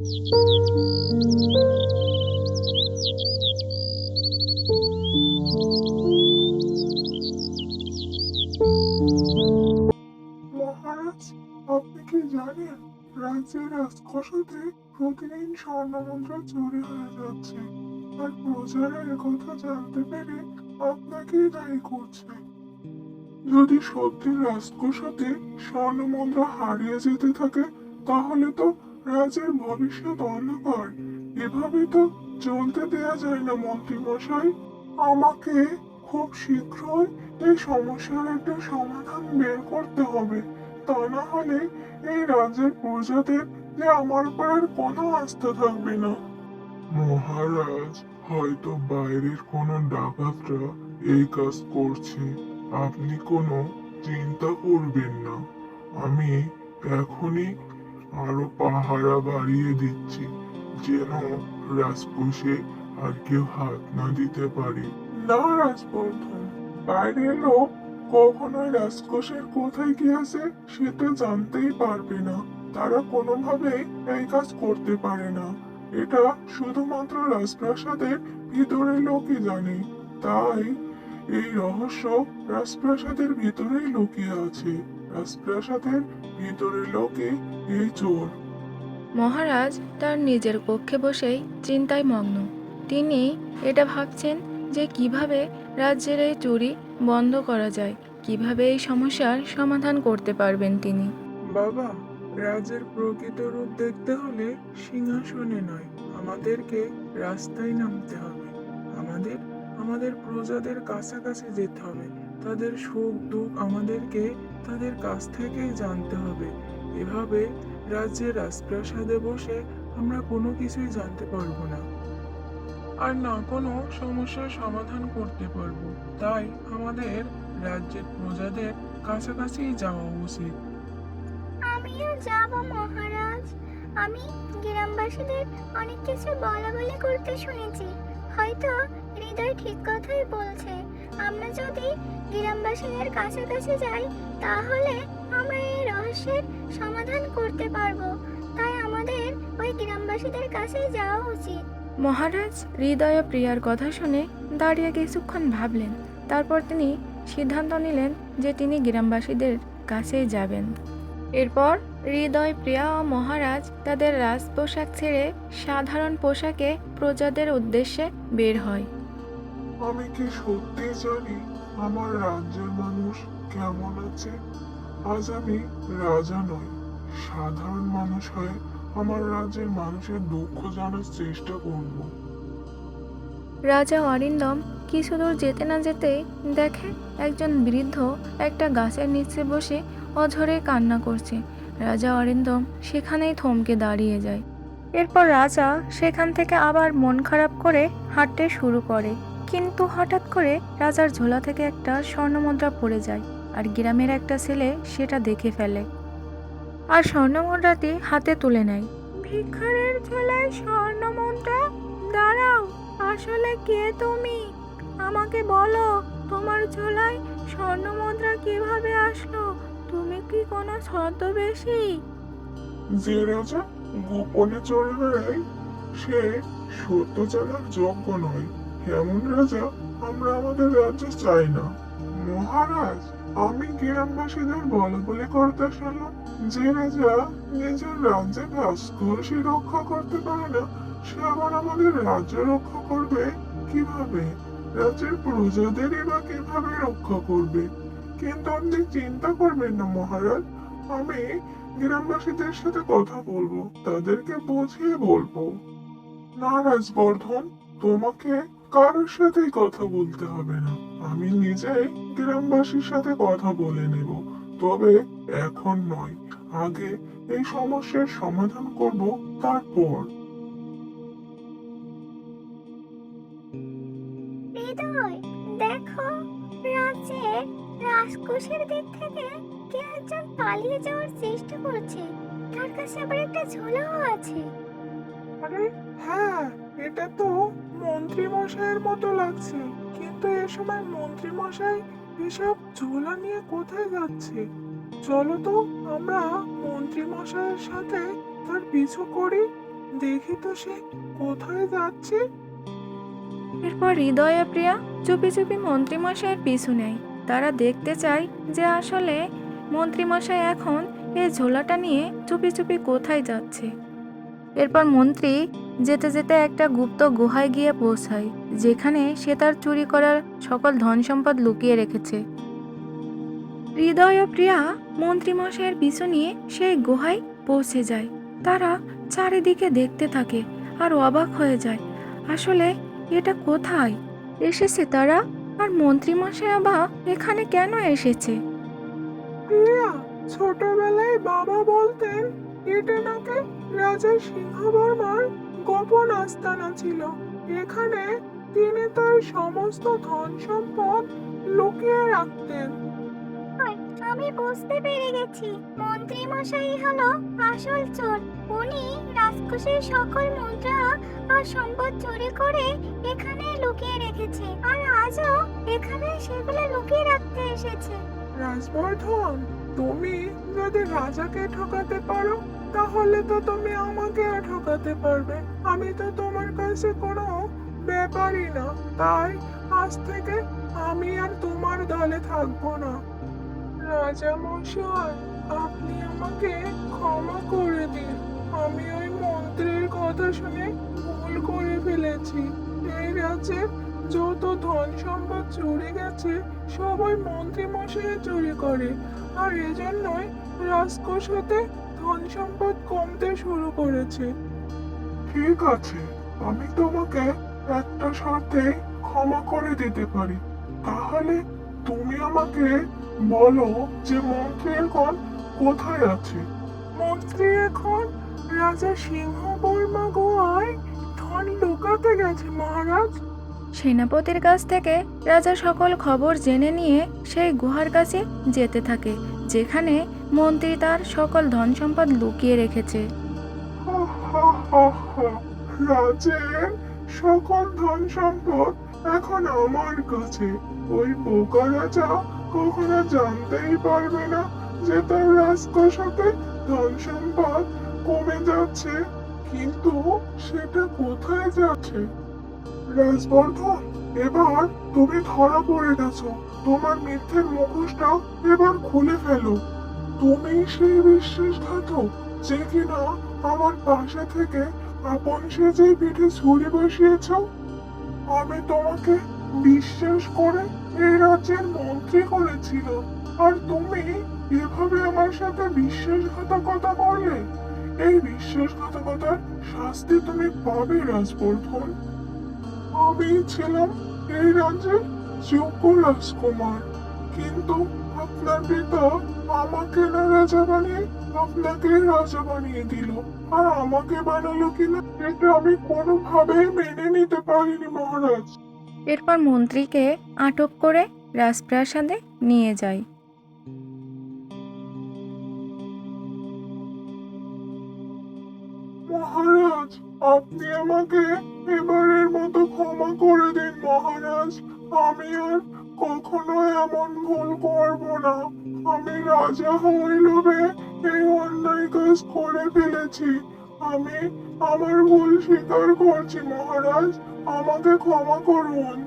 মহারাজ প্রতিদিন স্বর্ণমুদ্রা চুরি হয়ে যাচ্ছে। আর প্রজারা একথা জানতে পেরে আপনাকেই দায়ী করছে। যদি সত্যি রাজকোষাতে স্বর্ণমুদ্রা হারিয়ে যেতে থাকে, তাহলে তো রাজ্যের ভবিষ্যৎ অন্ধকার। এভাবে তো চলতে দেয়া যায় না মন্ত্রী মশাই আমাকে খুব শীঘ্রই এই সমস্যার একটা সমাধান বের করতে হবে। তা না হলে এই রাজ্যের প্রজাদের যে আমার উপর আর কোনো আস্থা থাকবে না। মহারাজ, হয়তো বাইরের কোনো ডাকাতরা এই কাজ করছে। আপনি কোনো চিন্তা করবেন না। আমি এখনই আরও পাহারা বাড়িয়ে দিচ্ছি। যেন রাজকোষে আর কেউ হাত না দিতে পারে। না রাজবর্ধন বাইরের লোক কখনোই রাজকোষের কোথায় কি আছে সেটা জানতেই পারবে না। তারা কোনোভাবেই এই কাজ করতে পারে না। এটা শুধুমাত্র রাজপ্রাসাদের ভিতরে লোকই জানে। তাই এই রহস্য রাজপ্রাসাদের ভিতরেই লুকিয়ে আছে। রাজপ্রাসাদের ভিতরের লোকে এই চোর। মহারাজ তার নিজের কক্ষে বসেই চিন্তায় মগ্ন। তিনি এটা ভাবছেন যে কীভাবে রাজ্যের এই চুরি বন্ধ করা যায় কীভাবে এই সমস্যার সমাধান করতে পারবেন তিনি। বাবা রাজের প্রকৃত রূপ দেখতে হলে সিংহাসনে নয় আমাদেরকে রাস্তায় নামতে হবে। আমাদের আমাদের প্রজাদের কাছাকাছি যেতে হবে। তাদের সুখ দুঃখ আমাদেরকে তাদের কাছ থেকেই জানতে হবে। এভাবে রাজ্যের রাজপ্রাসাদে বসে আমরা কোনো কিছুই জানতে পারব না। আর না কোনো সমস্যার সমাধান করতে পারব। তাই আমাদের রাজ্যের প্রজাদের কাছাকাছি যাওয়া উচিত। আমিও যাব মহারাজ। আমি গ্রামবাসীদের অনেক কিছু বলা বলি করতে শুনেছি। হয়তো হৃদয় ঠিক কথাই বলছে। আমরা যদি গ্রামবাসীদের কাছাকাছি যাই, তাহলে আমরা এই রহস্যের সমাধান করতে পারব। তাই আমাদের ওই গ্রামবাসীদের কাছে যাওয়া উচিত। মহারাজ হৃদয় প্রিয়ার কথা শুনে দাঁড়িয়ে কিছুক্ষণ ভাবলেন। তারপর তিনি সিদ্ধান্ত নিলেন যে তিনি গ্রামবাসীদের কাছেই যাবেন। এরপর হৃদয়, প্রিয়া ও মহারাজ তাদের রাজ পোশাক ছেড়ে সাধারণ পোশাকে প্রজাদের উদ্দেশ্যে বের হয়। আমি কি সত্যি জানি আমার রাজ্যের মানুষ কেমন আছে? আজ আমি রাজা নই, সাধারণ মানুষ হয়ে আমার রাজ্যের মানুষের দুঃখ জানার চেষ্টা করব। রাজা অরিন্দম কিছু দূর যেতে না যেতেই দেখে একজন বৃদ্ধ একটা গাছের নিচে বসে অঝরে কান্না করছে। রাজা অরিন্দম সেখানেই থমকে দাঁড়িয়ে যায়। এরপর রাজা সেখান থেকে আবার মন খারাপ করে হাঁটতে শুরু করে। কিন্তু হঠাৎ করে রাজার ঝোলা থেকে একটা স্বর্ণমুদ্রা পড়ে যায় আর গ্রামের একটা ছেলে সেটা দেখে ফেলে। আর স্বর্ণমুদ্রাটি হাতে তুলে নেয়। ভিক্ষারের ঝোলায় স্বর্ণমুদ্রা? দাঁড়াও, আসলে কে তুমি? আমাকে বলো, তোমার ঝোলায় স্বর্ণমুদ্রা কীভাবে আসলো? তুমি কি কোনো ছদ্মবেশী? যে রাজা গোপনে চলে বেড়ায় সে সত্য জানার যোগ্য নয়। এমন রাজা আমরা আমাদের রাজ্যে চাই না। মহারাজ, আমি গ্রামবাসীদের বলে বলে করতে শুনলাম যে রাজা নিজের রাজ্যে ভাস্করসী রক্ষা করতে পারে না, সে আবার আমাদের রাজ্য রক্ষা করবে কীভাবে? রাজ্যের প্রজাদেরই বা কীভাবে রক্ষা করবে? কিন্তু আপনি চিন্তা করবেন না মহারাজ, আমি গ্রামবাসীদের সাথে কথা বলব, তাদেরকে বুঝিয়ে বলব। না রাজবর্ধন, তোমাকে কারোর সাথে কথা বলতে হবে না। আমি নিজেই গ্রামবাসীর সাথে কথা বলে নেব। তবে এখন নয়। আগে এই সমস্যার সমাধান করব তারপর। হৃদয় দেখো রাজ্যের রাজকোষের দিক থেকে কে একজন পালিয়ে যাওয়ার চেষ্টা করছে। তার কাছে আবার একটা ঝোলাও আছে। আরে হ্যাঁ এটা তো মন্ত্রী মশাইয়ের মতো লাগছে। কিন্তু এ সময় মন্ত্রী মশাই এসব ঝোলা নিয়ে কোথায় যাচ্ছে? চলো তো, আমরা মন্ত্রী মশাইয়ের সাথে তার পিছু করি। দেখি তো সে কোথায় যাচ্ছে। এরপর হৃদয় প্রিয়া চুপি চুপি মন্ত্রীমশাইয়ের পিছু নেয়। তারা দেখতে চায় যে আসলে মন্ত্রীমশাই এখন এই ঝোলাটা নিয়ে চুপি চুপি কোথায় যাচ্ছে। এরপর মন্ত্রী যেতে যেতে একটা গুপ্ত গুহায় গিয়ে পৌঁছায়, যেখানে সে তার চুরি করার সকল ধন সম্পদ লুকিয়ে রেখেছে। হৃদয় ও প্রিয়া মন্ত্রীমশাইয়ের পিছু নিয়ে সেই গুহায় পৌঁছে যায়। তারা চারিদিকে দেখতে থাকে আর অবাক হয়ে যায়, আসলে এটা কোথায়? এসেছে তারা? আর মন্ত্রীমশাই আবার এখানে কেন এসেছে? প্রিয়া ছোটবেলায় বাবা বলতেন, এটা নাকি রাজা সিংহবর্মার গোপন আস্তানা ছিল। এখানে তিনি তার সমস্ত ধন সম্পদ লুকিয়ে রাখতেন। আমি বুঝতে পেরে গেছি। মন্ত্রী মশাই হলো আসল চোর। উনি রাজকোষের সকল মুদ্রা আর সম্পদ চুরি করে এখানে লুকিয়ে রেখেছে। আর আজও এখানে সেগুলো লুকিয়ে রাখতে এসেছে। রাজবর্ধন তুমি যদি রাজাকে ঠকাতে পারো তাহলে তো তুমি আমাকেও ঠকাতে পারবে। আমি তো তোমার কাছে কোনো ব্যাপারই না। তাই আজ থেকে আমি আর তোমার দলে থাকব না। রাজা মশাই, আপনি আমাকে ক্ষমা করে দিন। আমি ওই মন্ত্রীর কথা শুনে ভুল করে ফেলেছি। এই রাজ্যের যত ধন সম্পদ চুরি গেছে সবাই মন্ত্রী মশাই চুরি করে। আর এজন্যই রাজকোষ হতে ধন সম্পদ কমতে শুরু করেছে। ঠিক আছে আমি তোমাকে একটা শর্তে ক্ষমা করে দিতে পারি। তাহলে তুমি আমাকে বলো যে মন্ত্রী এখন কোথায় আছে? মন্ত্রী এখন রাজা সিংহ বর্মা গোয়ায় ধন লুকাতে গেছে মহারাজ। সেনাপতির কাছ থেকে রাজা সকল খবর জেনে নিয়ে সেই গুহার কাছে যেতে থাকে যেখানে মন্ত্রী তার সকল ধন সম্পদ লুকিয়ে রেখেছে। রাজের সকল ধন সম্পদ এখন আমার কাছে। ওই বোকা রাজা কখনো জানতেই পারবে না যে তার রাজকোষতে ধন সম্পদ কমে যাচ্ছে, কিন্তু সেটা কোথায় যাচ্ছে? রাজবর্ধন, এবার তুমি ধরা পড়ে গেছো। তোমার মিথ্যের মুখোশটা এবার খুলে ফেলো। তুমি সেই বিশ্বাসঘাতক যে কিনা আমার পাশে থেকে আপন সেজে পিঠে ছুরি বসিয়েছ? আমি তোমাকে বিশ্বাস করে এই রাজ্যের মন্ত্রী করেছিল আর তুমি এভাবে আমার সাথে বিশ্বাসঘাতকতা করলে? এই বিশ্বাসঘাতকতার শাস্তি তুমি পাবে, রাজবর্ধন। আমি ছিলাম এই রাজ্যের যোগ্য রাজকুমার। কিন্তু আপনার পিতা আমাকে না রাজা বানিয়ে আপনাকে রাজা বানিয়ে দিল। আর আমাকে বানালো কিনা এটা আমি কোনোভাবেই মেনে নিতে পারিনি মহারাজ। এরপর মন্ত্রীকে আটক করে রাজপ্রাসাদে নিয়ে যায়। মহারাজ আপনি আমাকে এবারের মতো ক্ষমা করে দিন মহারাজ। আমি আর কখনো এমন ভুল করব না। আমি রাজা হয়ে লোভে এই অন্যায় কাজ করে ফেলেছি। আমি আমার ভুল স্বীকার করছি, মহারাজ। আমাকে ক্ষমা করুন।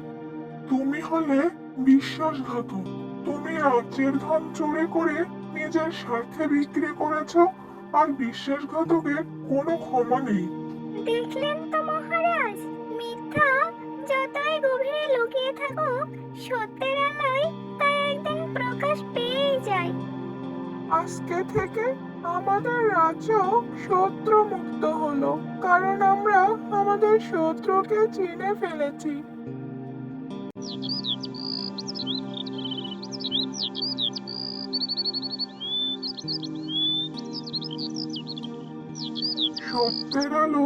তুমি হলে বিশ্বাসঘাতক। তুমি রাজ্যের ধন চুরি করে নিজের স্বার্থে বিক্রি করেছ, আর বিশ্বাসঘাতকের কোনো ক্ষমা নেই। দেখলেন তো, মহারাজ। মিথ্যা গভীরে লুকিয়ে থাকুক সত্যের আলোয় তা একদিন প্রকাশ পেয়েই যায়। আজকে থেকে আমাদের রাজ্য শত্রু মুক্ত হলো কারণ আমরা আমাদের শত্রুকে চিনে ফেলেছি। সত্যের আলো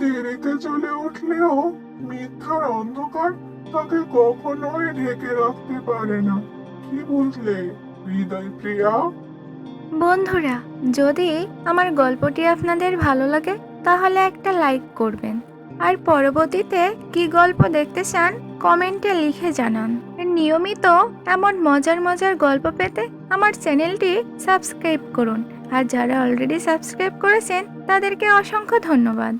দেরিতে চলে উঠলেও মিথ্যার অন্ধকার তাকে কখনোই ঢেকে রাখতে পারে না। কি বুঝলে, হৃদয় প্রিয়া? বন্ধুরা, যদি আমার গল্পটি আপনাদের ভালো লাগে, তাহলে একটা লাইক করবেন। আর পরবর্তীতে কি গল্প দেখতে চান, কমেন্টে লিখে জানান। নিয়মিত এমন মজার মজার গল্প পেতে আমার চ্যানেলটি সাবস্ক্রাইব করুন। আর যারা অলরেডি সাবস্ক্রাইব করেছেন, তাদেরকে অসংখ্য ধন্যবাদ।